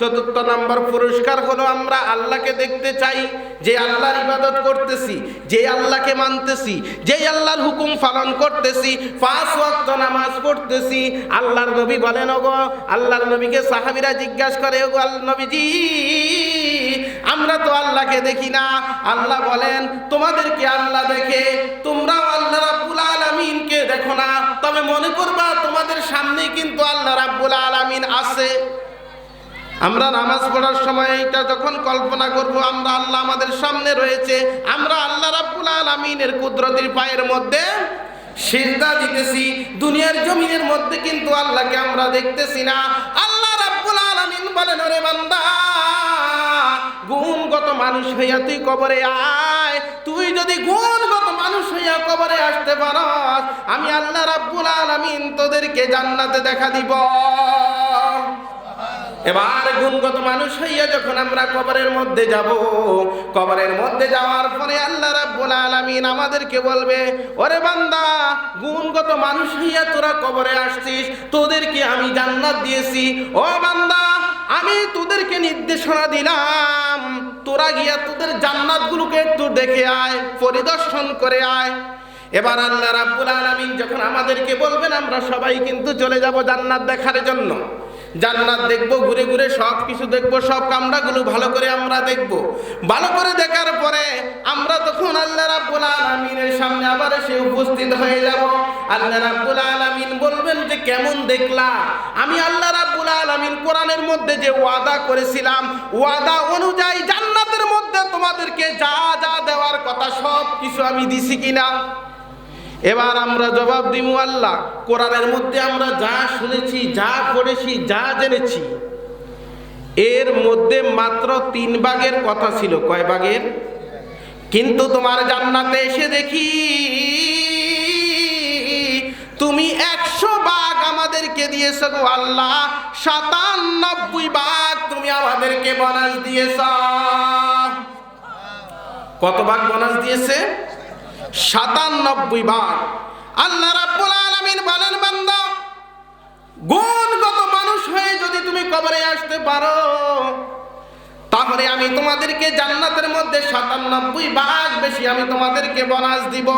চতুর্থ নাম্বার পুরস্কার হলো আমরা আল্লাহকে দেখতে চাই, যে আল্লাহর ইবাদত করতেছি, যে আল্লাহকে মানতেছি যে আল্লাহর হুকুম পালন করতেছি, পাঁচ ওয়াক্ত নামাজ পড়তেছি। আল্লাহর নবী বলেন, ওগো, আল্লাহর নবীকে সাহাবীরা জিজ্ঞাসা করে, ওগো আল্লাহ নবীজি, আমরা তো আল্লাহকে দেখি না। আল্লাহ বলেন, তোমাদেরকে আল্লাহ দেখে, তোমরাও আল্লাহ রাব্বুল আলামিনকে দেখো না। তবে মনে করবা, তোমাদের সামনে কিন্তু আল্লাহ রাব্বুল আলামিন আছে। আমরা নামাজ পড়ার সময় এটা যখন কল্পনা করব, আমরা আল্লাহ আমাদের সামনে রয়েছে, আমরা আল্লাহ রাব্বুল আলামিনের কুদরতির পায়ের মধ্যে সিজদা দিতেছি, দুনিয়ার জমিনের মধ্যে কিন্তু আল্লাহকে আমরা দেখতেছি না। আল্লাহ রাব্বুল আলামিন বলেন, ওরে বান্দা, গুণগত মানুষ হইয়া তুই কবরে আয়। তুই যদি গুণগত মানুষ হইয়া কবরে আসতে পারস, আমি আল্লাহ রাব্বুল আলামিন তোদেরকে জান্নাতে দেখা দিব। এবার গুণগত মানুষ হইয়া যখন আমরা কবরের মধ্যে যাব, কবরের মধ্যে যাওয়ার পরে আল্লাহ রাব্বুল আলামিন আমাদেরকে বলবে, ওরে বান্দা, গুণগত মানুষ হইয়া তোরা কবরে আসছিস, তোদেরকে আমি জান্নাত দিয়েছি। ও বান্দা, আমি তোদেরকে নির্দেশনা দিলাম, তোরা গিয়া তোদের জান্নাতগুলোকে একটু দেখে আয়, পরিদর্শন করে আয়। এবার আল্লাহ রাব্বুল আলামিন যখন আমাদেরকে বলবেন, আমরা সবাই কিন্তু চলে যাব জান্নাত দেখার জন্য। জান্নাত দেখব, ঘুরে ঘুরে সব কিছু দেখব, সব কামরাগুলো ভালো করে আমরা দেখব। ভালো করে দেখার পরে আমরা তখন আল্লাহ রাব্বুল আলামিনের সামনে আবার এসে উপস্থিত হয়ে যাব। আল্লাহ রাব্বুল আলামিন বলবেন যে, কেমন দেখলা? আমি আল্লাহ রাব্বুল আলামিন কোরআনের মধ্যে যে ওয়াদা করেছিলাম, ওয়াদা অনুযায়ী জান্নাতের মধ্যে তোমাদেরকে যা যা দেওয়ার কথা সব কিছু আমি দিছি কিনা? এবার আমরা জবাব দিমু আল্লাহ। কোরআনের মধ্যে আমরা যা শুনেছি, যা পড়েছি, যা জেনেছি, এর মধ্যে মাত্র তিন ভাগের কথা ছিল। কয় ভাগের? কিন্তু তোমার জান্নাতে এসে দেখি, তুমি একশো ভাগ আমাদেরকে দিয়েছ গো আল্লাহ। সাতানব্বই ভাগ তুমি আমাদেরকে বোনাস দিয়েছ। কত ভাগ বোনাস দিয়েছে? সাতানব্বই বার আল্লাহ রাব্বুল আলামিন বলেন, বান্দা, গুণগত মানুষ হয়ে যদি তুমি কবরে আসতে পারো, তাহলে আমি তোমাদেরকে জান্নাতের মধ্যে সাতানব্বই ভাগ বেশি আমি তোমাদেরকে বনাস দিব।